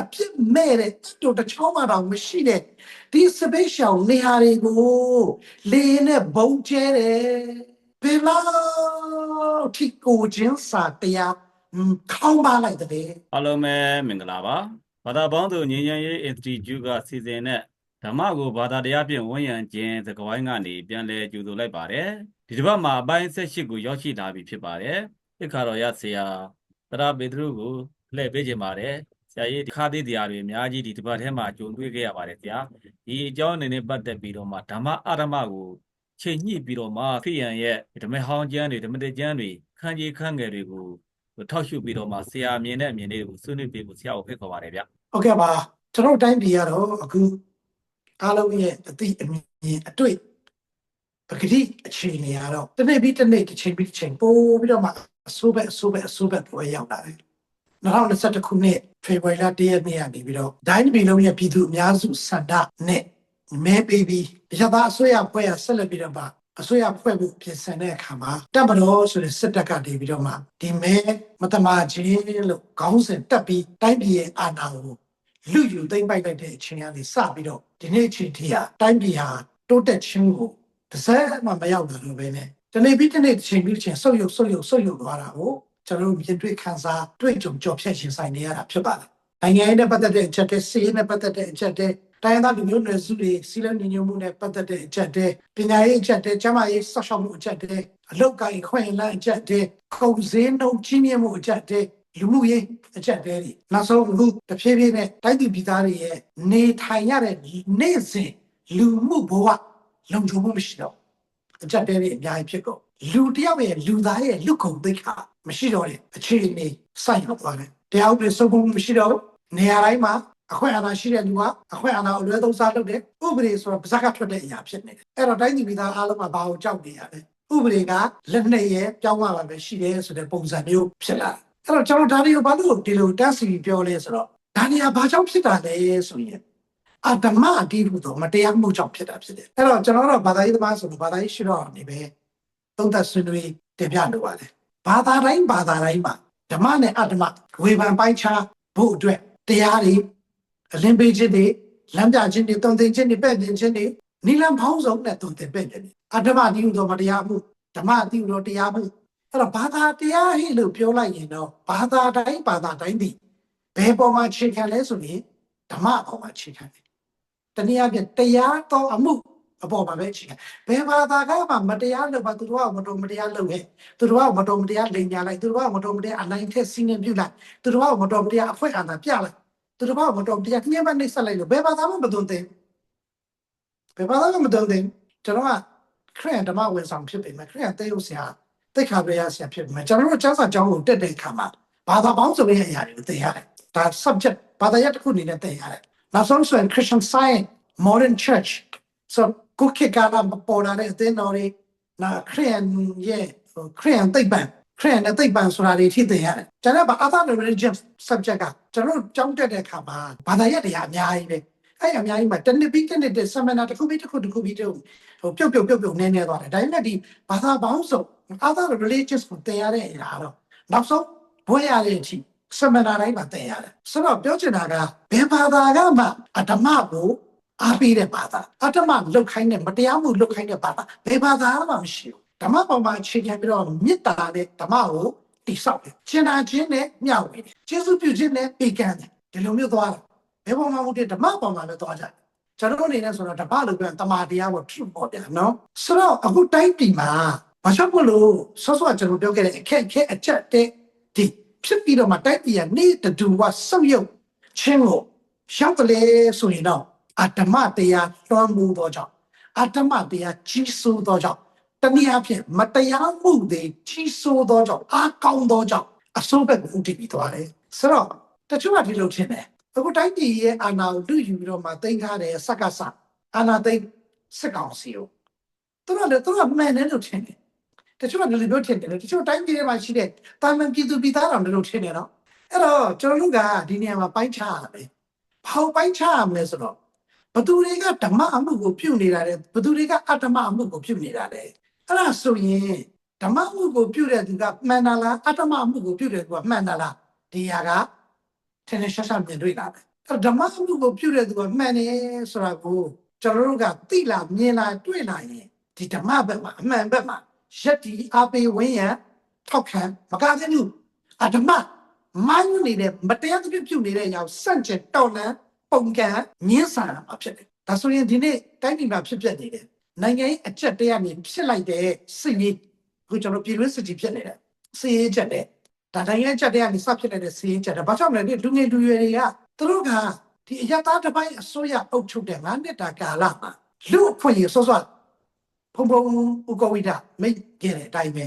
အပြစ်မဲ့တဲ့တို့တစ်ချောင်းမှတော့မရှိတဲ့ဒီစပိတ်ရှောင်နေဟာတွေကိုလေနဲ့ဘုံကျဲတယ်ဘယ်လောက်ထိကိုချင်းစာတရားဟွန်းခေါင်းပါလိုက်တဲ့အားလုံးပဲမင်္ဂလာပါဘာသာပေါင်းသူညီညာရေး Institute ကစီစဉ်တဲ့ဓမ္မကိုဘာသာတရားဖြင့်ဝန်ရံခြင်းသကဝိုင်းကနေပြန်လည်ကြိုဆိုလိုက်ပါတယ်ဒီတစ်ပတ်မှာအပိုင်း၁၈ကိုရောက်ရှိလာပြီဖြစ်ပါတယ်ဒီခါတော့ရဆရာသရပေတရုကိုလှည့်ပေးခြင်းပါတယ် ဆရာကြီးဒီခါသေးတရားတွေအများကြီးဒီတစ်ပတ်ထဲမှာကြုံတွေ့ခဲ့ရပါတယ်ဆရာဒီအကြောင်းအနေနဲ့ပတ်သက်ပြီးတော့မှဓမ္မအာရမကိုချိန်ညှိပြီးတော့မှခရိယန်ရဲ့ဓမ္မဟောင်းကျမ်းတွေဓမ္မတကျမ်းတွေခန်းကြီးခန်းငယ်တွေကိုထောက်ရှုပြီးတော့မှဆရာအမြင်နဲ့အမြင်လေးကိုဆွေးနွေးပေးဖို့ဆရာကိုဖိတ်ခေါ်ပါတယ်ဗျဟုတ်ကဲ့ပါကျွန်တော်တို့တိုင်းပြည်ကတော့အခုအားလုံးရဲ့အသိအမြင်အတွေ့ပဂတိအခြေအနေကတော့တစ်နေ့ပြီးတစ်နေ့တစ်ချိန်ပြီးတစ်ချိန်ပို့ပြီးတော့မှအဆိုးပဲအဆိုးပဲအဆိုးပဲပေါ်ရောက်လာတယ် 2021ခုနှစ်ဖေဖော်ဝါရီလ1ရက်နေ့ကနေပြီးတော့ဒိုင်းပြည်လုံးရဲ့ပြည်သူအများစုစန္ဒနဲ့မဲပေးပြီးရသအစိုးရဖွဲ့ရဆက်လက်ပြီးတော့မှအစိုးရဖွဲ့ဖို့ပြင်ဆင်တဲ့အခါမှာတပ်မတော်ဆိုတဲ့စစ်တပ်ကနေပြီးတော့မှဒီမဲမတမာချင်းလို့ခေါင်းစဉ်တက်ပြီးတိုင်းပြည်ရဲ့အာဏာကိုလူယူသိမ့်ပိုက်လိုက်တဲ့အချိန်ကနေစပြီးတော့ဒီနေ့အချိန်ထိဟာတိုင်းပြည်ဟာတိုးတက်ခြင်းကိုတစ်စက်မှမရောက်ဘူးလို့ပဲနဲ့ဒီနေ့ပြီးဒီနေ့တစ်ချိန်ပြီးတစ်ချိန်ဆုတ်ယုတ်ဆုတ်ယုတ်ဆုတ်ယုတ်သွားတာကို ကျွန်တော်တို့မြင်တွေ့ခံစားတွေ့ကြုံကြော်ဖြတ်ရှင်ဆိုင်နေရတာဖြစ်ပါတယ်နိုင်ငံရေးနဲ့ပတ်သက်တဲ့အချက်တွေစီးရေးနဲ့ပတ်သက်တဲ့အချက်တွေတိုင်းသားလူမျိုးနွယ်စုတွေစီးလုံးညီညွတ်မှုနဲ့ပတ်သက်တဲ့အချက်တွေပညာရေးအချက်တွေကျန်းမာရေးဆောက်ရှောက်မှုအချက်တွေအလောက်ကိုင်ခွင့်လန်းအချက်တွေကုန်စည်နှုန်းကြီးမြင့်မှုအချက်တွေလူမှုရေးအချက်တွေနောက်ဆုံးအခုတဖြည်းဖြည်းနဲ့တိုင်းသူပြည်သားတွေရဲ့နေထိုင်ရတဲ့နေ့စဉ်လူမှုဘဝလုံခြုံမှုမရှိတော့အချက်တွေအများကြီးဖြစ်ကုန် လူတယောက်ရဲ့လူသားရဲ့လူကုန်သိက္ခာမရှိတော့တဲ့အခြေအနေစိုက်ရောက်သွားတယ်တရားဥပဒေစိုးမိုးမှုမရှိတော့ဘူးနေရာတိုင်းမှာအခွင့်အာဏာရှိတဲ့လူကအခွင့်အာဏာကိုလွဲသုံးစားလုပ်တယ်ဥပဒေဆိုတော့ပါဇက်ကထွက်တဲ့အရာဖြစ်နေတယ်အဲ့တော့တိုင်းပြည်ပြည်သားအားလုံးကဘာကိုကြောက်နေရလဲဥပဒေကလက်နဲ့ရဲ့ပြောင်းသွားပါပဲရှိတယ်ဆိုတဲ့ပုံစံမျိုးဖြစ်လာတယ်အဲ့တော့ကျွန်တော်ဒါတွေကိုဘာလို့ဒီလိုတက်စီပြောလဲဆိုတော့ဒါနေရာဘာကြောင့်ဖြစ်တာလဲဆိုရင်အဓမ္မအတိဟုသောမတရားမှုကြောင့်ဖြစ်တာဖြစ်တယ်အဲ့တော့ကျွန်တော်တို့ဘာသာရေးသမားဆိုလို့ဘာသာရေးရှိတော့နေပဲ သုံးသပ်ဆွေးနွေးတင်ပြလိုပါတယ်ဘာသာတိုင်းဘာသာတိုင်းမှာဓမ္မနဲ့အဓမ္မဝေဖန်ပိုင်းခြားဖို့အတွက်တရားတွေအလင်းပေးခြင်းတွေလမ်းပြခြင်းတွေတုံသင်ခြင်းတွေပဲ့တင်ခြင်းတွေနိလန်ဖောင်းဆုံးနဲ့တုံသင်ပဲ့တယ်အဓမ္မတိဟုသောမတရားမှုဓမ္မတိဟုသောတရားမှုအဲ့တော့ဘာသာတရားဟိလို့ပြောလိုက်ရင်တော့ဘာသာတိုင်းဘာသာတိုင်းဒီဘယ်ပေါ်မှာခြေခံလဲဆိုရင်ဓမ္မပေါ်မှာခြေခံတယ်တနည်းအားဖြင့်တရားတော်အမှု အပေါ်မှာပဲအခြေခံဘယ်ဘာသာကမှမတရားလုပ်ပါသူတို့ကမတော်မတရားလုပ်ခဲ့သူတို့ကမတော်မတရားလိန်ညာလိုက်သူတို့ကမတော်မတရားအနိုင်ထက်စီးနေပြုတ်လိုက်သူတို့ကမတော်မတရားအဖွဲအာဏာပြလိုက်သူတို့ကမတော်မတရားညှဉ်းပန်းနှိပ်စက်လိုက်လို့ဘယ်ဘာသာမှမသွန်သင်ဘယ်ဘာသာမှမသွန်သင်ကျွန်တော်ကခရစ်ယာန်ဓမ္မဝင်ဆောင်ဖြစ်ပေမဲ့ခရစ်ယာန်သေယုတ်ဆရာတိတ်ခါပြရဆရာဖြစ်ပေမဲ့ကျွန်တော်တို့ကျမ်းစာကျောင်းကိုတက်တဲ့အခါမှာဘာသာပေါင်းစုံရဲ့အရာတွေကိုသင်ရတယ်ဒါ subject ဘာသာရပ်တစ်ခုအနေနဲ့သင်ရတယ်နောက်ဆုံးဆိုရင် Christian Science Modern Church so ကိုခေတ်ကလာပေါ်လာတဲ့အသင်းတော်တွေနာခရစ်ယာန်ရဲ့ခရစ်ယာန်သိပ္ပံခရစ်ယာန်နဲ့သိပ္ပံဆိုတာတွေထိသင်ရတယ်။ကျွန်တော်က other religion subject ကကျွန်တော်ကျောင်းတက်တဲ့အခါမှာဘာသာရပ်တရားအများကြီးပဲ။အဲ့အများကြီးမှာတစ်နှစ်ပြီးတစ်နှစ်တဲ့ seminar တစ်ခုပြီးတစ်ခုတစ်ခုပြီးတစ်ခုဟိုပြုတ်ပြုတ်ပြုတ်ပြုတ်နေနေသွားတယ်။ဒါပေမဲ့ဒီဘာသာပေါင်းစုံ other religions ကိုသင်ရတဲ့အရာတော့နောက်ဆုံးဘွဲရတဲ့အထိ seminar တိုင်းမှာသင်ရတယ်။ဆိုတော့ပြောချင်တာကဘယ်ဘာသာကမှအဓမ္မကို အားပေးတဲ့ဘာသာအတ္တမလုတ်ခိုင်းတဲ့မတရားမှုလုတ်ခိုင်းတဲ့ဘာသာဘယ်ဘာသာမှမရှိဘူးဓမ္မပေါ်မှာအခြေခံပြီးတော့မေတ္တာနဲ့ဓမ္မကိုတိဆောက်တယ်ကျင်နာခြင်းနဲ့မျှဝေတယ်ကျေးဇူးပြုခြင်းနဲ့ပေးကမ်းတယ်ဒီလိုမျိုးသွားတာဘယ်ပေါ်မှာမဟုတ်တဲ့ဓမ္မပေါ်မှာလည်းသွားကြတယ်ကျွန်တော်အနေနဲ့ဆိုတော့ဓမ္မလို့ပြောတမာတရားကိုဖြစ်ပေါ်တယ်နော်ဆိုတော့အခုတိုင်းပြည်မှာဘာကြောင့်မလို့ဆောဆောကျွန်တော်ပြောခဲ့တဲ့အခက်အခဲအချက်တဲ့ဒီဖြစ်ပြီးတော့မှတိုင်းပြည်ကနေတူဝဆုပ်ယုပ်ခြင်းကိုရောက်တယ်လေဆိုရင်တော့ အတ္တမတရားလွှမ်းမိုးသောကြောင့်အတ္တမတရားကြီးစိုးသောကြောင့်တနည်းအားဖြင့်မတရားမှုတွေကြီးစိုးသောကြောင့်အကောင်းသောကြောင့်အစိုးဘက်ကိုဥတည်ပြီးသွားတယ်ဆိုတော့တချို့ကဒီလိုထင်တယ်အခုတိုင်းပြည်ရဲ့အာဏာကိုလူယူပြီးတော့မှတင်ထားတယ်စက္ကစအာဏာသိမ်းစစ်ကောင်စီကိုသူတို့လည်းသူတို့ကမှန်တယ်လို့ထင်တယ်တချို့ကဒီလိုပြောထင်တယ်တချို့တိုင်းပြည်ထဲမှာရှိတဲ့တာမန်ပြည်သူပြည်သားတော်တို့ထင်တယ်နော်အဲ့တော့ကျွန်တော်တို့ကဒီနေရာမှာပိုင်းခြားရတယ်ဘာလို့ပိုင်းခြားရမလဲဆိုတော့ ဘသူတွေကဓမ္မအမှုကိုပြုနေတာလဲဘသူတွေကအတ္တမအမှုကိုပြုနေတာလဲအဲ့ဒါဆိုရင်ဓမ္မအမှုကိုပြုတဲ့သူကမှန်တာလားအတ္တမအမှုကိုပြုတဲ့သူကမှန်တာလားဒီဟာကထင်ထင်ရှားရှားမြင်တွေ့လာတယ်အဲ့တော့ဓမ္မမှုကိုပြုတဲ့သူကမှန်တယ်ဆိုတာကိုကျွန်တော်တို့ကသိလာမြင်လာတွေ့လာရင်ဒီဓမ္မဘက်မှာအမှန်ဘက်မှာရက်တီအားပေးဝင်းရန်ထောက်ခံမကားသမှုအဓမ္မမိုင်းနေတဲ့မတရားသဖြင့်ပြုနေတဲ့ရောက်စန့်ကျင်တော်လန် ပုံကံညှင်းဆန်မှာဖြစ်တယ်ဒါဆိုရင်ဒီနေ့တိုင်းပြည်မှာဖြစ်ပျက်နေတယ်နိုင်ငံရေးအကျက်တရားနေဖြစ်လိုက်တဲ့စစ်ရေးကိုကျွန်တော်ပြည်တွင်းစစ်ကြီးဖြစ်နေတယ်စစ်ရေးချက်တဲ့ဒါနိုင်ငံချက်တည်းကနေစဖြစ်နေတဲ့စီးရင်ချက်တယ်။ဘာကြောင့်လဲဒီလူငယ်လူရွယ်တွေကသူတို့ကဒီအရသားတစ်ပိုင်းအစိုးရအုပ်ချုပ်တဲ့ငါးနှစ်တာကာလမှာလူအခွင့်အရေးစောစောဖုံဖုံဥကဝိဒမိတ်ကြတဲ့အတိုင်းပဲ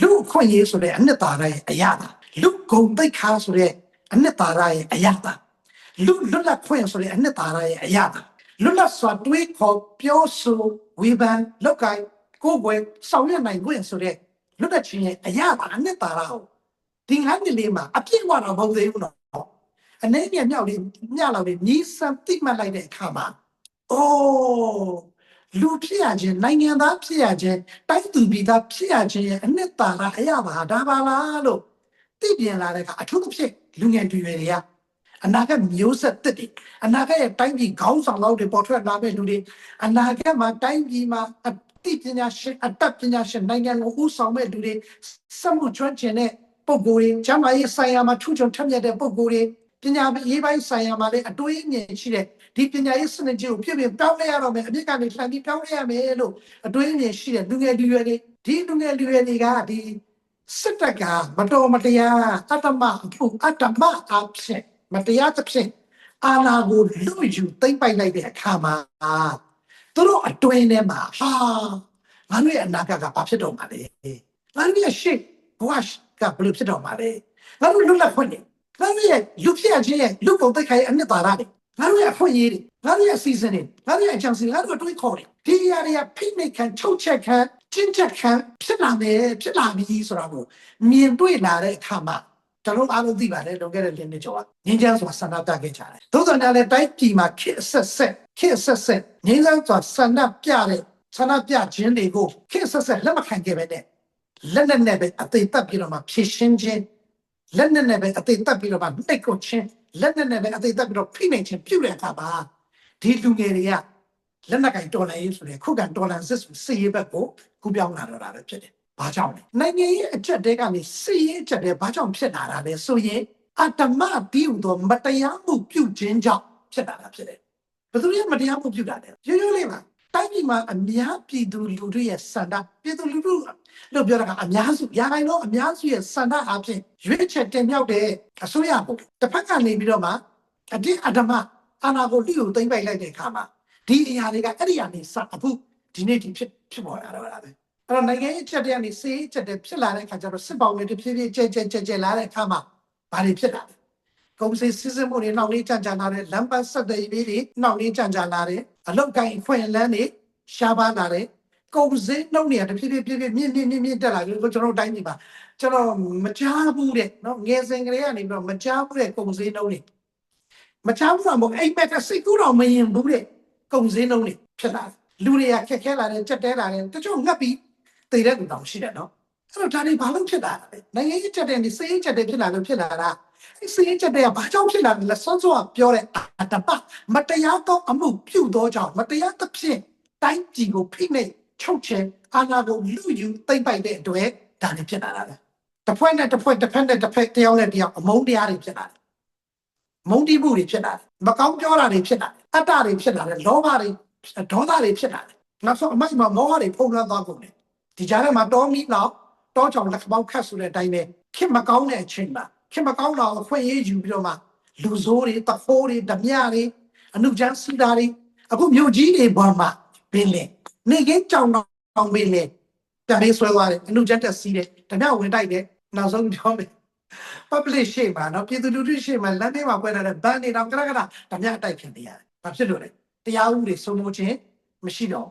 လူအခွင့်အရေးဆိုတဲ့အနှစ်သာရရဲ့အရာတာလူဂုံတိတ်ခါဆိုတဲ့အနှစ်သာရရဲ့အရာတာ လူလွတ်လပ်ခွင့်ဆိုတဲ့အနှစ်သာရရဲ့အရာတာလွတ်လပ်စွာတွေးခေါ်ပြောဆိုဝေဖန်လောက်ကိုင်ကိုယ်ွယ်ဆောင်ရွက်နိုင်ခွင့်ဆိုတဲ့လွတ်လပ်ခြင်းရဲ့အရာတာအနှစ်သာရကိုဒီငါးနှစ်လေးမှာအပြည့်အဝတော့မဟုတ်သေးဘူးနော်အနေနဲ့မြောက်လေးမြလောက်လေးညီစံတိမှတ်လိုက်တဲ့အခါမှာအိုးလူဖြစ်ရခြင်းနိုင်ငံသားဖြစ်ရခြင်းတိုင်းသူပြည်သားဖြစ်ရခြင်းရဲ့အနှစ်သာရအရာပါဒါပါလားလို့သိပြင်လာတဲ့အခါအထူးသဖြင့်လူငယ်တွေတွေက အနာဂတ်မျိုးဆက်တစ်တွေအနာဂတ်ရဲ့တိုင်းပြည်ခေါင်းဆောင်လောက်တွေပေါ်ထွက်လာမဲ့လူတွေအနာဂတ်မှာတိုင်းပြည်မှာအသိပညာရှင်အတတ်ပညာရှင်နိုင်ငံကိုဦးဆောင်မဲ့လူတွေစက်မှုကျွမ်းကျင်တဲ့ပုဂ္ဂိုလ်တွေကျမ်းမာရေးဆိုင်ရာမှာထူးချွန်ထက်မြက်တဲ့ပုဂ္ဂိုလ်တွေပညာရေးပိုင်းဆိုင်ရာမှာလည်းအတွေးအမြင်ရှိတဲ့ဒီပညာရေးစနစ်ကြီးကိုပြည့်ပြည့်ပြောင်းလဲရတော့မယ်အမြင့်ကနေလှန်ပြီးပြောင်းလဲရမယ်လို့အတွေးအမြင်ရှိတဲ့လူငယ်လူရွယ်တွေဒီလူငယ်လူရွယ်တွေကဒီစစ်တပ်ကမတော်မတရားအတ္တမအဖို့အတ္တမအဖြစ် မတရားသဖြင့်အာဏာကိုလူယူသိမ့်ပိုက်လိုက်တဲ့အခါမှာသူတို့အတွင်းထဲမှာဟာငါတို့ရဲ့အနာဂတ်ကဘာဖြစ်တော့မှာလဲငါတို့ရဲ့ရှေ့ဘဝကဘယ်လိုဖြစ်တော့မှာလဲငါတို့လွတ်လပ်ခွင့်နေငါတို့ရဲ့လူဖြစ်ရခြင်းရဲ့လူကုန်သိက္ခာရဲ့အနှစ်သာရတွေငါတို့ရဲ့အခွင့်အရေးတွေငါတို့ရဲ့အစီအစဉ်တွေငါတို့ရဲ့အကြံစီငါတို့တွေးခေါ်တယ်ဒီနေရာတွေကဖိနှိပ်ခံချုပ်ချက်ခံကျင့်ချက်ခံဖြစ်လာမယ်ဖြစ်လာပြီဆိုတာကိုမြင်တွေ့လာတဲ့အခါမှာ ကျွန်တော်အားလုံးသိပါတယ်လွန်ခဲ့တဲ့လင်းနှစ်ကျော်ကငင်းချမ်းစွာဆန္ဒပြခဲ့ကြတယ်သို့တော်လည်းတိုင်းပြည်မှာခေတ်ဆက်ဆက်ခေတ်ဆက်ဆက်ငင်းချမ်းစွာဆန္ဒပြတဲ့ဆန္ဒပြခြင်းတွေကိုခေတ်ဆက်ဆက်လက်မခံခဲ့ပဲတဲ့လက်နဲ့နဲ့ပဲအသေးတက်ပြီးတော့မှဖြည့်ရှင်းခြင်းလက်နဲ့နဲ့ပဲအသေးတက်ပြီးတော့မှနှိတ်ကိုချင်းလက်နဲ့နဲ့ပဲအသေးတက်ပြီးတော့ဖိနှိပ်ခြင်းပြုတဲ့အခါမှာဒီလူငယ်တွေကလက်နက်ကင်တော်လိုင်းရေးဆိုတဲ့ခုခံတော်လန်စစ်စစ်ရေးဘက်ကိုကူပြောင်းလာတော့တာပဲဖြစ်တယ်။ ဘာကြောင့်လဲ။နိုင်ငံရေးအချက်တဲကနေစစ်ရေးအချက်တဲဘာကြောင့်ဖြစ်လာတာလဲဆိုရင်အတ္တမပြီးဟူသောမတရားမှုပြုခြင်းကြောင့်ဖြစ်လာတာဖြစ်တယ်။ဘယ်သူရဲ့မတရားမှုပြုတာလဲ။ရိုးရိုးလေးပါတိုင်းပြည်မှာအများပြည်သူလူထုရဲ့စန္ဒပြည်သူလူထုလို့ပြောတာကအများစုရာခိုင်နှုန်းအများစုရဲ့စန္ဒအဖြစ်ရွေးချယ်တင်မြှောက်တဲ့အစိုးရပုံတစ်ဖက်ကနေပြီးတော့မှအတင်းအဓမ္မအာဏာကိုလိကိုသိမ့်ပိုက်လိုက်တဲ့အခါမှာဒီအရာတွေကအဲ့ဒီကနေစအခုဒီနေ့ဒီဖြစ်ဖြစ်ပေါ်လာတော့တာပဲ အဲ့တော့နိုင်ငံရေးချက်တွေကနေစေးချက်တွေဖြစ်လာတဲ့အခါကျတော့စစ်ပေါင်းတွေတဖြည်းဖြည်းကြဲကြဲကြဲကြဲလာတဲ့အခါမှာဘာတွေဖြစ်လာလဲကုန်စည်စစ်စစ်မှုတွေနောက်လေးကြံကြလာတဲ့လမ်းပတ်ဆက်တဲ့ရေးတွေနောက်လေးကြံကြလာတဲ့အလောက်ကိုင်းဖွင့်လန်းတွေရှားပါလာတဲ့ကုန်စည်နှုန်းတွေကတဖြည်းဖြည်းဖြည်းဖြည်းမြင့်မြင့်မြင့်မြင့်တက်လာပြီးတော့ကျွန်တော်တို့တိုင်းပြည်မှာကျွန်တော်မကြားဘူးတဲ့နော်ငယ်စဉ်ကလေးကနေပြီးတော့မကြားဘူးတဲ့ကုန်စည်နှုန်းတွေမကြားဘူးတော့မဟုတ်အိမ်မက်ကစိတ်ကူးတော့မရင်ဘူးတဲ့ကုန်စည်နှုန်းတွေဖြစ်လာတယ်လူတွေကခက်ခဲလာတယ်ကြက်တဲလာတယ်တချို့ငတ်ပြီး တည်တဲ့လူတောင်ရှိတယ်နော်အဲ့တော့ဒါတွေဘာလို့ဖြစ်လာတာလဲနိုင်ငံရေးချက်တဲ့နေစိတ်ချက်တဲ့ဖြစ်လာလို့ဖြစ်လာတာအဲ့စိတ်ချက်တဲ့ကဘာကြောင့်ဖြစ်လာလဲစောစောကပြောတဲ့အတ္တပမတရားသောအမှုပြုသောကြောင့်မတရားသဖြင့်တိုင်းပြည်ကိုဖိနှိပ်ချုပ်ချယ်အာဏာကိုလူယူသိမ့်ပိုက်တဲ့အတွက်ဒါတွေဖြစ်လာတာလေတစ်ဖွဲ့နဲ့တစ်ဖွဲ့တစ်ဖက်နဲ့တစ်ဖက်တယောက်နဲ့တယောက်အမုန်းတရားတွေဖြစ်လာတယ်မုန်းတိမှုတွေဖြစ်လာတယ်မကောင်းပြောတာတွေဖြစ်လာတယ်အတ္တတွေဖြစ်လာတယ်လောဘတွေဒေါသတွေဖြစ်လာတယ်နောက်ဆုံးအမိုက်မှာမောဟတွေဖုံးလွှမ်းသွားကုန်တယ် ဒီကြားထဲမှာတောမီလောက်တောချောင်လက်ပေါက်ခတ်ဆိုတဲ့အတိုင်းပဲခင်မကောင်းတဲ့အချိန်မှာခင်မကောင်းတော့အခွင့်အရေးယူပြီးတော့မှလူဆိုးတွေတဖိုးတွေဓမြတွေအနုချမ်းစီတာတွေအခုမြို့ကြီးတွေပေါ်မှာပင်လေနေကင်းကြောင်တော်ပင်လေတပေးဆွဲသွားတယ်အနုချမ်းတက်စီးတယ်ဓမြဝင်တိုက်တယ်နောက်ဆုံးပြောမယ် public ရှေ့မှာနော်ပြည်သူလူထုရှေ့မှာလမ်းထဲမှာပွဲထားတဲ့ဗန်နေတော့ကရကရဓမြအတိုက်ဖြစ်နေရတယ်ဘာဖြစ်လို့လဲတရားဥပဒေစိုးမိုးခြင်းမရှိတော့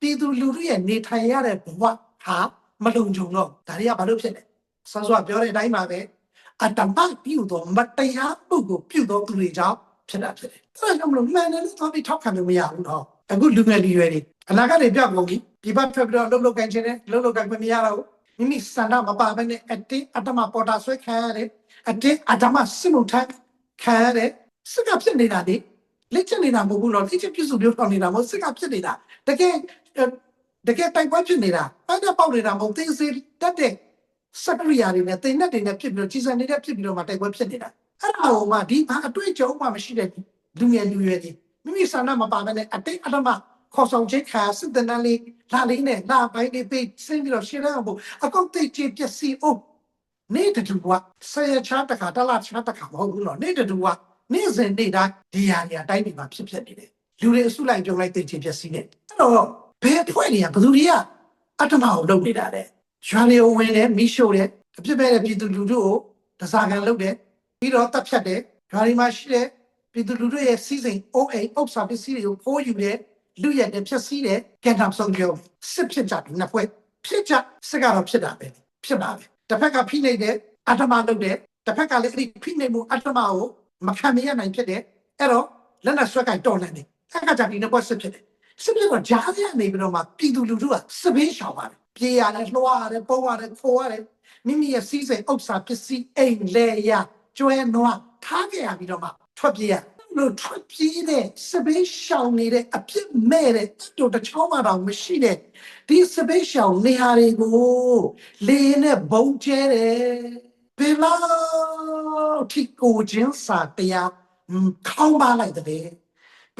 ပြည်သူလူထုရဲ့နေထိုင်ရတဲ့ဘဝဟာမလုံခြုံတော့ဒါတွေကဘာလို့ဖြစ်လဲဆောစောပြောတဲ့အတိုင်းပါပဲအတ္တမပြုသောမတရားမှုကိုပြုသောသူတွေကြောင့်ဖြစ်တာဖြစ်တယ်။အဲဒါကြောင့်မလို့မှန်တယ်လို့သွားပြီးထောက်ခံလို့မရဘူးတော့။အခုလူငယ်လူရွယ်တွေအနာဂတ်တွေပြောက်ကုန်ပြီ။ဒီဘက်ထွက်ပြီးတော့လှုပ်လှုပ်ကန်ခြင်းနဲ့လှုပ်လှုပ်ကန်ခွင့်မရတော့ဘူး။မိမိစန္ဒမပါဘဲနဲ့အတင်းအတ္တမပေါ်တာဆွဲခံရတယ်။အတင်းအတ္တမစစ်မှုထမ်းခံရတယ်စစ်ကဖြစ်နေတာလေလက်ချက်နေတာမဟုတ်ဘူးတော့လက်ချက်ပြစုပြောတော့နေတာမဟုတ်စစ်ကဖြစ်နေတာတကယ်အဲ တကယ်တိုက်ပွဲဖြစ်နေတာတိုက်တဲ့ပေါက်နေတာမဟုတ်သေးစေတတ်တဲ့စက်ရိယာတွေနဲ့တင်တဲ့တွေနဲ့ဖြစ်ပြီးတော့ကြီးစံနေတဲ့ဖြစ်ပြီးတော့မှတိုက်ပွဲဖြစ်နေတာအဲ့ဒါဟိုမှဒီဘာအတွေ့အကြုံမှမရှိတဲ့လူငယ်လူရွယ်တွေမိမိဆန္ဒမပါဘဲနဲ့အတိတ်အတ္တမခေါ်ဆောင်ခြင်းခါစစ်တနလေးလာလေးနဲ့လာပိုင်းလေးပေးစင်းပြီးတော့ရှင်းရအောင်အကောက်တိတ်ချင်းပျက်စီးအောင်နေ့တူကဆယ်ရချာတခါတလားချာတခါမဟုတ်ဘူးနော်နေ့တူကနေ့စဉ်နေ့တိုင်းဒီဟာတွေအတိုင်းဒီမှာဖြစ်ဖြစ်နေတယ်လူတွေအစုလိုက်ပြုံလိုက်သိချင်ဖြစ်စီနေအဲ့တော့ ဘယ်ဖွဲ့တွေကဘယ်သူတွေကအတ္တမကိုလုပ်နေတာလဲရွာလေးဝင်တယ်မိရှို့တယ်အဖြစ်မဲ့တဲ့ပြည်သူလူထုကိုတစားကန်လုပ်တယ်ပြီးတော့တပ်ဖြတ်တယ်ရွာလေးမှာရှိတဲ့ပြည်သူလူထုရဲ့စီစဉ်အိုးအိမ်ဥစ္စာပစ္စည်းတွေကိုဖိုးယူတယ်လူရက်တယ်ဖြက်စီးတယ်ကန်ထမ်ဆုံးပြောစစ်ဖြစ်ကြတယ်နှစ်ဖွဲ့ဖြစ်ကြစစ်ကတော့ဖြစ်တာပဲဖြစ်ပါပဲတစ်ဖက်ကဖိနှိပ်တယ်အတ္တမလုပ်တယ်တစ်ဖက်ကလည်းအဲ့ဒီဖိနှိပ်မှုအတ္တမကိုမခံမရနိုင်ဖြစ်တယ်အဲ့တော့လက်နက်ဆွဲကင်တော်လန်တယ်အဲ့ကကြပြီးတော့ဆက်ဖြစ်တယ် စစ်ဖြစ်တော့ဂျားရနေပြီးတော့မှပြည်သူလူထုကစပင်းရှောင်ပါတယ်ပြေးရတယ်လွှားရတယ်ပုံရတယ်ခိုးရတယ်မိမိရဲ့စီးစိမ်ဥစ္စာပစ္စည်းအိမ်လေရကျွဲနွားထားခဲ့ရပြီးတော့မှထွက်ပြေးရလို့ထွက်ပြေးတဲ့စပင်းရှောင်နေတဲ့အပြစ်မဲ့တဲ့တို့တစ်ချောင်းမှတော့မရှိတဲ့ဒီစပင်းရှောင်နေဟာတွေကိုလေနဲ့ဘုံကျဲတယ်ဘယ်လောက်ထိကိုချင်းစာတရားဟွန်းခေါင်းပါလိုက်တဲ့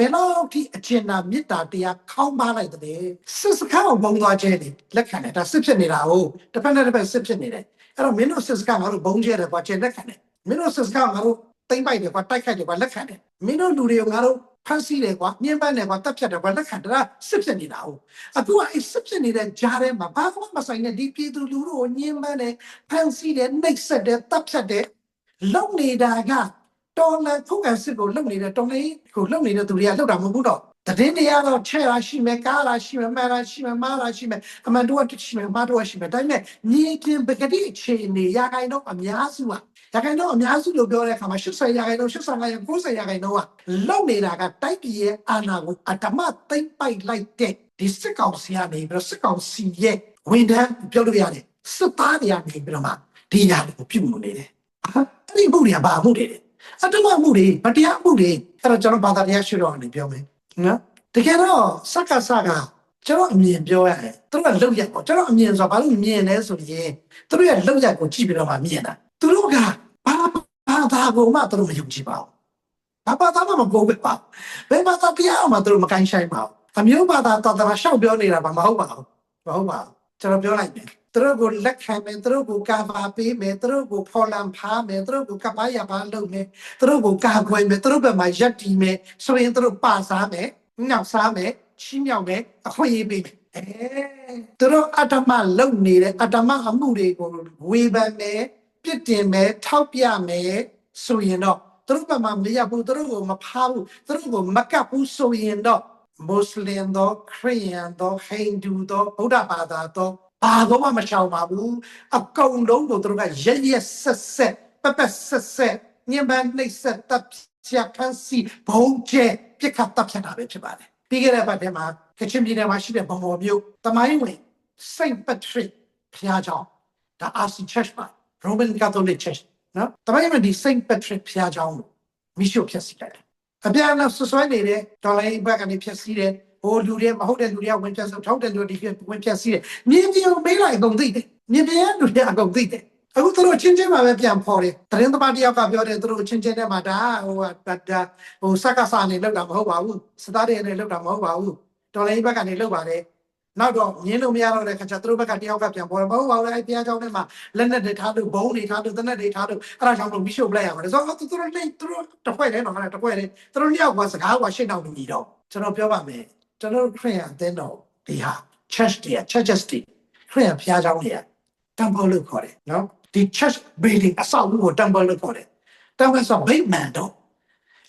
ဘယ်လောက်ထိအကျဉ်းနာမေတ္တာတရားခေါင်းပါလိုက်တဲ့စစ်စခန်းကိုဘုံသွားကျဲတယ်လက်ခံတယ်ဒါစစ်ဖြစ်နေတာဟုတ်တစ်ဖက်နဲ့တစ်ဖက်စစ်ဖြစ်နေတယ်အဲ့တော့မင်းတို့စစ်စခန်းငါတို့ဘုံကျဲတယ်ကွာကျဲလက်ခံတယ်မင်းတို့စစ်စခန်းငါတို့တိမ့်ပိုက်တယ်ကွာတိုက်ခိုက်တယ်ကွာလက်ခံတယ်မင်းတို့လူတွေကိုငါတို့ဖမ်းဆီးတယ်ကွာညှဉ်းပန်းတယ်ကွာတပ်ဖြတ်တယ်ကွာလက်ခံတယ်ဒါစစ်ဖြစ်နေတာဟုတ်အခုကအဲ့စစ်ဖြစ်နေတဲ့ဂျားထဲမှာဘာမှမဆိုင်တဲ့ဒီပြည်သူလူထုကိုညှဉ်းပန်းတယ်ဖမ်းဆီးတယ်နှိပ်စက်တယ်တပ်ဖြတ်တယ်လုံနေတာက တော်လန်ဖုန်ကန်စစ်ကိုလုံနေတဲ့တော်လေးကိုလုံနေတဲ့သူတွေကလုံတာမဟုတ်ဘူးတော့တည်င်းတရားတော့ချဲ့တာရှိမယ်ကားတာရှိမယ်မှန်တာရှိမယ်မှားတာရှိမယ်အမှန်တော့ရှိမယ်မှားတော့ရှိမယ်ဒါပေမဲ့ညီချင်းပကတိအခြေအနေရာခိုင်တော့အများစုကရာခိုင်တော့အများစုလို့ပြောတဲ့အခါမှာ80ရာခိုင်တော့85ရာ90ရာခိုင်တော့ကလုံနေတာကတိုက်ပြည်ရဲ့အာဏာကိုအတ္တမသိမ့်ပိုက်လိုက်တဲ့ဒီစစ်ကောင်စီကနေပြီးတော့စစ်ကောင်စီရဲ့ဝန်ထမ်းပြောလို့ရတယ်စစ်သားတွေကနေပြီးတော့မှဒီညာကိုပြုမှုနေတယ်အဲ့ဒီမှုတွေကဘာမှုတွေလဲ အတ္တမမှုတွေမတရားမှုတွေအဲ့တော့ကျွန်တော်ဘာသာတရားရှိတော့နေပြောမယ်နော်တကယ်တော့စက္ကစကကျွန်တော်အမြင်ပြောရတယ်သူတို့ကလောက်ရက်ပေါ့ကျွန်တော်အမြင်ဆိုတာဘာလို့မြင်လဲဆိုရင်သူတို့ရဲ့လောက်ရက်ကိုကြည့်ပြီးတော့မှမြင်တာသူတို့ကဘာဘာသာကိုမှသူတို့မယုံကြည်ပါဘူးဘာဘာသာမှမကိုးပဲပါဘယ်ဘာသာတရားမှသူတို့မကိုင်းဆိုင်ပါဘူးအမျိုးဘာသာတော်တော်ရှောက်ပြောနေတာမှမဟုတ်ပါဘူးမဟုတ်ပါဘူးကျွန်တော်ပြောလိုက်မယ် သူတို့ကိုလက်ခံမယ်သူတို့ကိုကာပါပေးမယ်သူတို့ကိုဖော်လံဖားမယ်သူတို့ကိုကပ္ပယပါလုပ်မယ်သူတို့ကိုကာကွယ်မယ်သူတို့ဘက်မှာရက်တီမယ်ဆိုရင်သူတို့ပါစားမယ်နောက်စားမယ်ချီးမြှောက်မယ်အခွင့်အရေးပေးမယ်အဲသူတို့အတ္တမလုံနေတဲ့အတ္တမအမှုတွေကိုဝေဖန်မယ်ပြစ်တင်မယ်ထောက်ပြမယ်ဆိုရင်တော့သူတို့ဘက်မှာမရဘူးသူတို့ကိုမဖားဘူးသူတို့ကိုမကပ်ဘူးဆိုရင်တော့မွတ်စလင်တော့ခရစ်ယာန်တော့ဟိန္ဒူတော့ဗုဒ္ဓဘာသာတော့ ဘာတော့မှမရှောင်ပါဘူးအကုန်လုံးကိုသူတို့ကရရက်ဆက်ဆက်ပက်ပက်ဆက်ဆက်ညံပန်းနှိပ်ဆက်တပ်ချာခန်းစီဘုံကျဲပြစ်ခတ်တပ်ဖြတ်တာပဲဖြစ်ပါတယ်ပြီးခဲ့တဲ့ဘက်ထဲမှာကချင်ပြည်နယ်မှာရှိတဲ့ဘုံဘော်မျိုးတမိုင်းဝင် Saint Patrick ဖျားကြောင်းဒါ RC Church ပါ Roman Catholic Church နော်တမိုင်းဝင်ဒီ Saint Patrick ဖျားကြောင်းကိုမိရှုဖြတ်စီလိုက်တယ်အပြန်အလှန်ဆွဆွဲနေတဲ့ဒေါ်လာဘက်ကနေဖြတ်စီတယ် ဟိုလူတွေမဟုတ်တဲ့လူတွေကဝင်ဖြတ်ဆိုထောက်တဲ့လူတွေဝင်ဖြတ်စီတယ်မြင်းကြီးကိုမေးလိုက်အကုန်သိတယ်မြင်းပြဲလူတွေအကုန်သိတယ်အခုသူတို့ချင်းချင်းမှာပဲပြန်ဖော်တယ်တရင်သမားတယောက်ကပြောတယ်သူတို့ချင်းချင်းထဲမှာဒါဟိုဟာဒါဟိုစက္ကစနေလောက်တာမဟုတ်ပါဘူးစသားတွေနဲ့လောက်တာမဟုတ်ပါဘူးဒေါ်လာဘက်ကနေလောက်ပါတယ်နောက်တော့မြင်းလို့မရတော့တဲ့ခါကျသူတို့ဘက်ကတယောက်ကပြန်ပေါ်တယ်မဟုတ်ပါဘူးအဲ့တရားကြောင်းထဲမှာလက်နက်တွေထားလို့ဘုံတွေထားလို့တနက်တွေထားလို့အဲ့ဒါကြောင့်လို့မိရှုပ်လိုက်ရပါတယ်ဆိုတော့သူတို့လည်းသူတို့တစ်ခွက်လည်းတော့ဟာတစ်ခွက်လည်းသူတို့လျှောက်ကစကားကရှင်းတော့လူကြီးတော့ကျွန်တော်ပြောပါမယ် ကျွန်တော်ခရိယန်တင်းတော်ဒီဟာ church တွေ churches တွေခရိယန်ဘုရားကျောင်းတွေက temple လို့ခေါ်တယ်နော်ဒီ church building အဆောက်အဦကို temple လို့ခေါ်တယ် temple ဆိုဗိမာန်တော်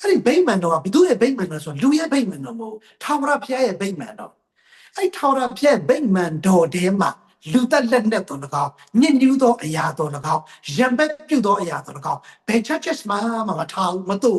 အဲ့ဒီဗိမာန်တော်ကဘယ်သူရဲ့ဗိမာန်လဲဆိုလူရဲ့ဗိမာန်တော်မဟုတ်ထာဝရဘုရားရဲ့ဗိမာန်တော်အဲ့ထာဝရဘုရားဗိမာန်တော်ထဲမှာလူသက်လက်နဲ့တော်၎င်းညစ်ညူးသောအရာတော်၎င်းရံပက်ပြုတ်သောအရာတော်၎င်းဘယ် churches မှာမထားဘူးမတူ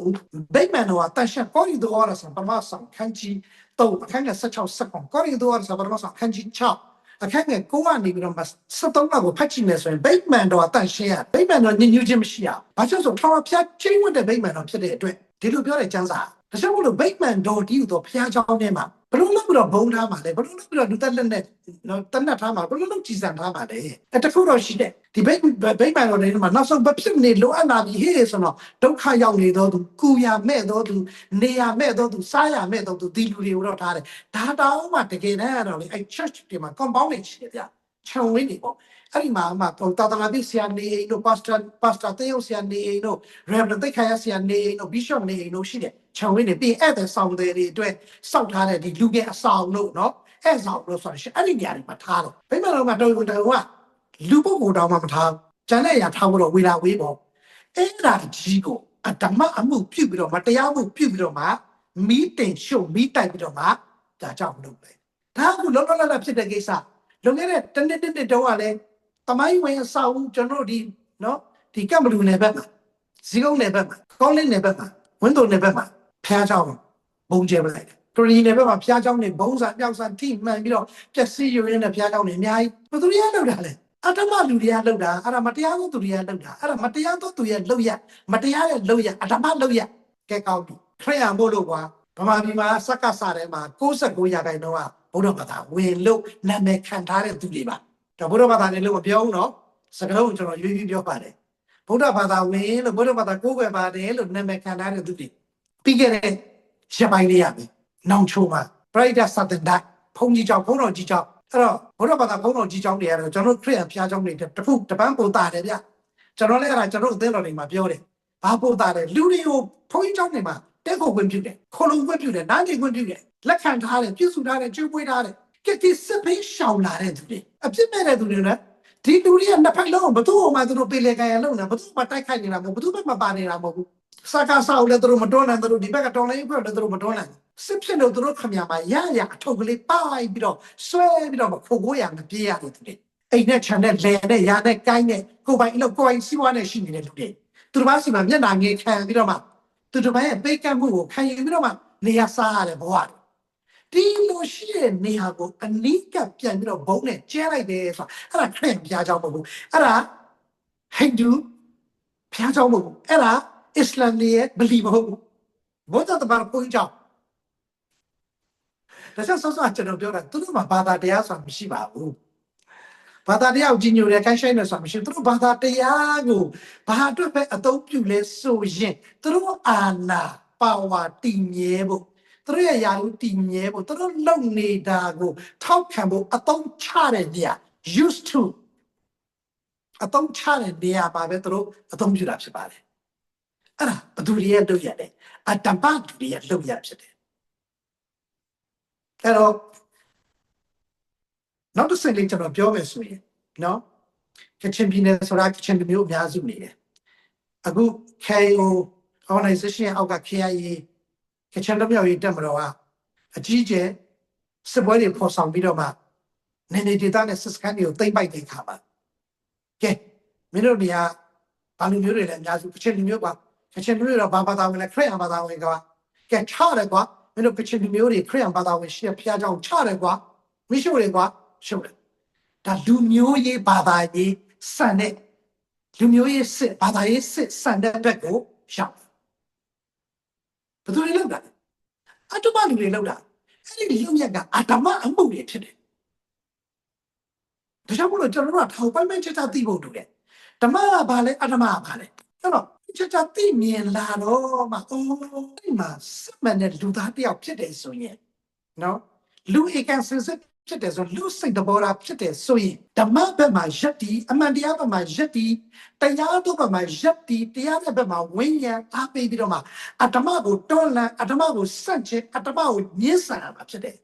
ဘိတ်မန်တော်ကတန်ရှင်း Holy the Order ဆိုပမာဆောင်ခန်းကြီး 3အခန်းငယ်16 17ကောရိန္သုဩစာပထမဆုံးအခန်းကြီး6အခန်းငယ်9ကနေပြီးတော့မှ73လောက်ကိုဖတ်ကြည့်မယ်ဆိုရင်ဗိမာန်တော်အတန်ရှင်းရဗိမာန်တော်ညဉ့်ညူးခြင်းမရှိရ။ဘာကြောင့်ဆိုထောင်ဖျားချင်းဝတ်တဲ့ဗိမာန်တော်ဖြစ်တဲ့အတွက်ဒီလိုပြောတဲ့ကျမ်းစာဒါကြောင့်မို့လို့ဗိမာန်တော်တည်ဟူသောဘုရားကျောင်းထဲမှာ ဘလို့လို့ပြီးတော့ဘုံထားမှာလဲဘလို့လို့ပြီးတော့လူသက်လက်နဲ့နော်တနတ်ထားမှာဘလို့လို့ကြည်စံထားမှာလဲအဲတခုတော့ရှိတယ်ဒီဗိတ်ဗိတ်မန်တော်တွေမှာနောက်ဆုံးဘာဖြစ်နေလိုအပ်လာပြီဟေးဆိုတော့ဒုက္ခရောက်နေတော့သူကုရမဲ့တော့သူနေရမဲ့တော့သူစားရမဲ့တော့သူဒီလူတွေကိုတော့ထားတယ်ဒါတောင်းမှတကယ်တမ်းကတော့လေအဲ church တွေမှာ compound တွေရှိတယ်ဗျခြံဝင်းတွေပေါ့ အဲ့ဒီမှာမှတော်တော်ငါသိဆရာနေအိမ်တို့ pastor pastor တေးဆရာနေအိမ်တို့ reverend သိခါရဆရာနေအိမ်တို့ bishop နေအိမ်တို့ရှိတယ်ခြံဝင်းတွေပြီးအဲ့တဲ့ဆောင်တွေတွေအတွက်စောက်ထားတဲ့ဒီလူငယ်အဆောင်တို့နော်အဲ့ဆောင်တို့ဆိုတော့ရှင်အဲ့ဒီနေရာတွေမှာထားတယ်ဘိမတော်ကတော်တော်တော်ကလူပုဂ္ဂိုလ်တောင်မှမထားကျန်တဲ့အရာထားဖို့တော့ဝေလာဝေးပေါ့အဲ့ဒါကြီးကိုအဓမ္မအမှုပြုတ်ပြီးတော့မတရားမှုပြုတ်ပြီးတော့မှမီးတင်ရှုပ်မီးတိုက်ပြီးတော့မှဒါကြောင့်မလုပ်လဲဒါကလောလောလတ်လတ်ဖြစ်တဲ့ကိစ္စလွန်ခဲ့တဲ့တနှစ်တစ်နှစ်တုန်းကလည်း တမိုင်းဝင်အဆောက်အဦကျွန်တော်ဒီနော်ဒီကံဘလူနယ်ဘက်မှာဇီးကုန်းနယ်ဘက်မှာကောင်းလင်းနယ်ဘက်မှာဝင်းတုံနယ်ဘက်မှာဖျားချောင်းဘုံကျဲပလိုက်တယ်ကရီနယ်ဘက်မှာဖျားချောင်းတွေဘုံစာပြောက်စာထိမှန်ပြီးတော့ပျက်စီးယူရင်းနဲ့ဖျားချောင်းတွေအများကြီးဘသူတွေကလောက်တာလဲအတ္တမလူတွေကလောက်တာအဲ့ဒါမတရားသောသူတွေကလောက်တာအဲ့ဒါမတရားသောသူရဲ့လောက်ရမတရားတဲ့လောက်ရအတ္တမလောက်ရကဲကောင်းပြီခရိယံမို့လို့ကွာဗမာပြည်မှာစက္ကစထဲမှာ69ရာခိုင်နှုန်းကဘုဒ္ဓဘာသာဝင်လို့နာမည်ခံထားတဲ့သူတွေပါ ဒါဘုရားဘာသာနဲ့လို့မပြောဘူးနော်စကားလုံးကိုကျွန်တော်ရွေးပြီးပြောပါတယ်ဘုရားဘာသာဝင်လို့ဘုရားဘာသာကိုးကွယ်ပါတယ်လို့နာမည်ခံထားတဲ့သူတွေပြီးခဲ့တဲ့ရပိုင်းလေးရပြီနောင်ချိုမှာပရိဒတ်စတဲ့ဒိုင်ဘုန်းကြီးကြောင့်ဘုန်းတော်ကြီးကြောင့်အဲ့တော့ဘုရားဘာသာဘုန်းတော်ကြီးကြောင့်တွေကတော့ကျွန်တော်ခရစ်ယာန်ဘုရားကျောင်းတွေတခုတပန်းပို့တာတယ်ဗျကျွန်တော်လည်းအဲ့ဒါကျွန်တော်အသင်းတော်တွေမှာပြောတယ်ဘာပို့တာလဲလူတွေကိုဘုန်းကြီးကျောင်းတွေမှာတက်ဖို့ဝင်ပြုတယ်ခေါလုံးဝင်ပြုတယ်နားကျင်ဝင်ပြုတယ်လက်ခံထားတယ်ပြုစုထားတယ်ကျူးပွေးထားတယ် ကဲဒီစစ်ဖိရှောင်လာတဲ့သူတွေအပြစ်မဲ့တဲ့သူတွေလည်းဒီလူတွေကနှစ်ဖက်လုံးဘသူ့ဟိုမှာသူတို့ပေးလေကြရလုံးနေဘသူ့မှာတိုက်ခိုက်နေတာမဟုတ်ဘသူ့ဘက်မှာပါနေတာမဟုတ်ဘူးစကားဆောက်လည်းသူတို့မတွန်းနိုင်သူတို့ဒီဘက်ကတော်လိုင်းဘက်လည်းသူတို့မတွန်းနိုင်စစ်ဖြစ်လို့သူတို့ခမရမှာရရအထုပ်ကလေးပိုက်ပြီးတော့ဆွဲပြီးတော့ခိုးကိုရမပြေးရတယ်သူတွေအိမ်နဲ့ခြံနဲ့လယ်နဲ့ရာနဲ့ကိုင်းနဲ့ကိုယ်ပိုင်အလုပ်ကိုယ်ပိုင်စီးပွားနဲ့ရှိနေတဲ့လူတွေသူတို့ဘာစီမှာမျက်နှာငယ်ခံပြီးတော့မှသူတို့ရဲ့ပိတ်ကတ်မှုကိုခံယူပြီးတော့မှနေရာစားရတယ်ဘဝတွေ ဒီလိုရှိတဲ့နေရာကိုအနိကပြန်ပြီးတော့ဘုံနဲ့ကျဲလိုက်တယ်ဆိုတာအဲ့ဒါခရစ်ဘုရားကျောင်းမဟုတ်ဘူးအဲ့ဒါဟိန္ဒူဘုရားကျောင်းမဟုတ်ဘူးအဲ့ဒါအစ္စလာမ်ရဲ့ဗလီမဟုတ်ဘူးဘုရားတပါဘုန်းကျောင်းဒါကြောင့်ဆောစောကျွန်တော်ပြောတာသူတို့မှာဘာသာတရားဆိုတာမရှိပါဘူးဘာသာတရားကိုကြီးညိုတယ်ခိုင်းဆိုင်တယ်ဆိုတာမရှိဘူးသူတို့ဘာသာတရားကိုဘာအတွက်ပဲအသုံးပြုလဲဆိုရင်သူတို့အာနာပါဝါတည်မြဲဖို့ သူတို့ရဲ့ယာရုတည်မြဲဖို့သူတို့လုံနေတာကိုထောက်ခံဖို့အသုံးချတဲ့နေရာ used to အသုံးချတဲ့နေရာပါပဲသူတို့အသုံးပြုတာဖြစ်ပါတယ်အဲ့ဒါဘသူတွေရဲ့လုပ်ရတယ်အတ္တပသူတွေရဲ့လုပ်ရဖြစ်တယ်အဲ့တော့နောက်တစ်ဆင့်လေးကျွန်တော်ပြောမယ်ဆိုရင်နော်ကချင်ပြည်နယ်ဆိုတာကချင်လူမျိုးအများစုနေတယ်အခု KO organization ရဲ့အောက်က KIA ကချင်လူမျိုးရေးတက်မတော်ကအကြီးကျယ်စစ်ပွဲတွေဖော်ဆောင်ပြီးတော့မှနေနေဒေသနဲ့စစ်စခန်းတွေကိုသိမ့်ပိုက်တဲ့ခါမှာကဲမင်းတို့နေရာဘာလူမျိုးတွေလည်းအများစုကချင်လူမျိုးပါကချင်လူမျိုးတော့ဘာဘာသာဝင်လဲခရစ်ယာန်ဘာသာဝင်ကပါကဲချတယ်ကွာမင်းတို့ကချင်လူမျိုးတွေခရစ်ယာန်ဘာသာဝင်ရှေ့ဖျားကြောင်ချတယ်ကွာမရှိဘူးလေကွာရှုပ်တယ်ဒါလူမျိုးရေးဘာသာရေးစံတဲ့လူမျိုးရေးစစ်ဘာသာရေးစစ်စံတဲ့ဘက်ကိုရောက် ဘယ်သူတွေလောက်တာလဲအတ္တမလူတွေလောက်တာအဲ့ဒီလုံရကအတ္တမအမှုတွေဖြစ်တယ်ဒါကြောင့်မလို့ကျွန်တော်တို့ကထောက်ပိုင်ပိုင်ချက်ချသိဖို့တူတယ်ဓမ္မကဘာလဲအတ္တမကဘာလဲအဲ့တော့ချက်ချသိမြင်လာတော့မှအိုးဒီမှာစစ်မှန်တဲ့လူသားတစ်ယောက်ဖြစ်တယ်ဆိုရင်နော်လူဧကန်စစ်စစ် ဖြစ်တယ်ဆိုလူစိတ်တဘောတာဖြစ်တယ်ဆိုရင်ဓမ္မဘက်မှာယက်တီအမှန်တရားဘက်မှာယက်တီတရားတို့ဘက်မှာယက်တီတရားတဲ့ဘက်မှာဝိညာဉ်အားပေးပြီးတော့မှအတ္တမကိုတွန်းလှန်အတ္တမကိုစန့်ချင်အတ္တမကိုညှင်းဆန်ရမှာဖြစ်တယ်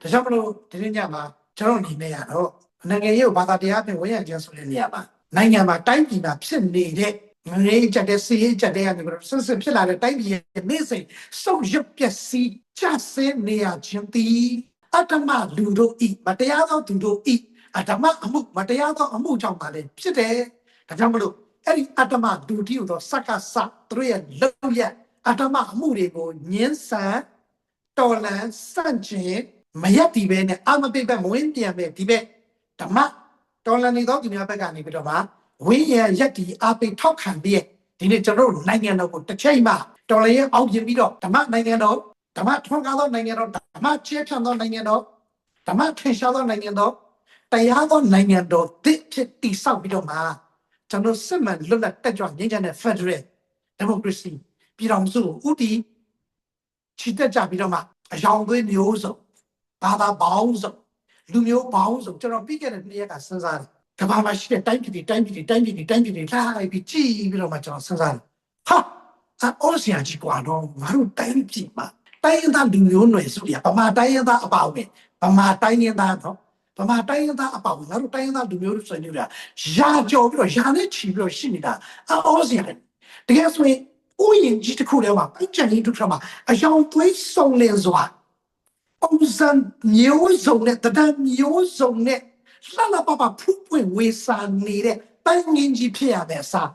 ဒါကြောင့်မလို့ဒီနေ့ညမှာကျွန်တော်အနေနဲ့ရတော့နိုင်ငံရေးကိုဘာသာတရားဖြင့်ဝိညာဉ်ကျမ်းဆိုတဲ့နေရာမှာနိုင်ငံမှာတိုင်းပြည်မှာဖြစ်နေတဲ့ငရေကြတဲ့စီရေးကြတဲ့ကနေပြီးတော့ဆစ်ဆစ်ဖြစ်လာတဲ့တိုင်းပြည်ရဲ့နေ့စဉ်စုပ်ရွပ်ပျက်စီးကြဆင်းနေရခြင်းတည် အတ္တမလူတို့ဤမတရားသောသူတို့ဤအတ္တမအမှုမတရားသောအမှုကြောင့်ပါလေဖြစ်တယ်ဒါကြောင့်မလို့အဲ့ဒီအတ္တမလူတိဟူသောစက္ကစသူတို့ရဲ့လောက်ရအတ္တမအမှုတွေကိုညှင်းဆန်တော်လန်စန့်ကျင်မရက်ဒီပဲနဲ့အမပိတ်ပဲမဝင်ပြန်ပဲဒီပဲဓမ္မတော်လန်နေသောသူများဘက်ကနေပြီးတော့မှဝိညာဉ်ရက်တီအားပေးထောက်ခံပြီးဒီနေ့ကျွန်တော်တို့နိုင်ငံတော်ကိုတစ်ချိန်မှတော်လန်ရဲ့အောင်ပြပြီးတော့ဓမ္မနိုင်ငံတော် ဓမ္မထွန်းကားသောနိုင်ငံတော်ဓမ္မချဲဖြန့်သောနိုင်ငံတော်ဓမ္မထင်ရှားသောနိုင်ငံတော်တရားသောနိုင်ငံတော်သစ်ဖြစ်တည်ဆောက်ပြီးတော့မှကျွန်တော်စစ်မှန်လွတ်လပ်တက်ကြွငြိမ်းချမ်းတဲ့ Federal Democracy ပြည်တော်စုကိုဥတီချီတက်ကြပြီးတော့မှအယောင်သွေးမျိုးစုံဘာသာပေါင်းစုံလူမျိုးပေါင်းစုံကျွန်တော်ပြီးခဲ့တဲ့နေ့ရက်ကစဉ်းစားတယ်ကမ္ဘာမှာရှိတဲ့တိုင်းပြည်တွေတိုင်းပြည်တွေတိုင်းပြည်တွေတိုင်းပြည်တွေလာလိုက်ပြီးကြည်ပြီးတော့မှကျွန်တော်စဉ်းစားတယ်ဟာအော်ဆီယာကြီးကွာတော့ငါတို့တိုင်းပြည်မှာ တိုင်းရင်းသားလူမျိုးနွယ်စုတွေကဗမာတိုင်းရင်းသားအပေါင်းပဲဗမာတိုင်းရင်းသားတော့ဗမာတိုင်းရင်းသားအပေါင်းငါတို့တိုင်းရင်းသားလူမျိုးတွေဆိုနေကြရာကြော်ပြီးတော့ရာနဲ့ချီပြီးတော့ရှိနေတာအော်ဆီယာတကယ်ဆိုရင်ဥယျာဉ်ကြီးတစ်ခုတည်းမှာအကြံကြီးတစ်ခုမှာအယောင်သွေးစုံလင်စွာပုံစံမျိုးစုံနဲ့တဒံမျိုးစုံနဲ့လှလှပပဖူးပွင့်ဝေစာနေတဲ့တိုင်းငင်းကြီးဖြစ်ရတဲ့အစား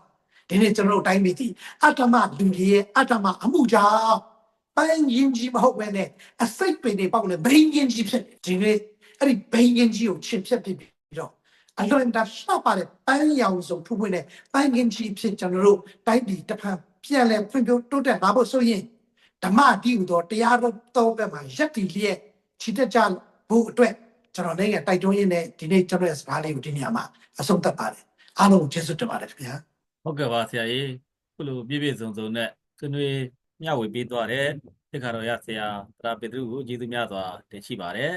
ဒီနေ့ကျွန်တော်တို့တိုင်းပြည်တည်အတ္တမလူကြီးရဲ့အတ္တမအမှုကြောင့် တိုင်းငင်းကြီးမဟုတ်ဘဲနဲ့အစိတ်ပင်တွေပေါက်နေဘိန်းငင်းကြီးဖြစ်နေဒီနေ့အဲ့ဒီဘိန်းငင်းကြီးကိုချစ်ဖြတ်ပြီးပြီးတော့အလွန်တလှပတဲ့တိုင်းရောင်စုံဖူးပွင့်တဲ့တိုင်းငင်းကြီးဖြစ်ကျွန်တော်တို့တိုင်းပြည်တစ်ဖန်ပြန်လဲဖွံ့ဖြိုးတိုးတက်လာဖို့ဆိုရင်ဓမ္မတိဟူသောတရားတော်တော်ဘက်မှာရက်တည်လျက်ခြိတက်ကြဖို့အတွက်ကျွန်တော်နိုင်ငံတိုက်တွန်းရင်းနဲ့ဒီနေ့ကျွန်တော်ရဲ့စကားလေးကိုဒီနေရာမှာအဆုံးသတ်ပါတယ်အားလုံးကိုကျေးဇူးတင်ပါတယ်ခင်ဗျာဟုတ်ကဲ့ပါဆရာကြီးခုလိုပြည့်ပြည့်စုံစုံနဲ့ဆွေးနွေး မျှဝေပေးသွားတဲ့သိက္ခာတော်ရဆရာသရပေတရုကိုကျေးဇူးများစွာတင်ရှိပါတယ်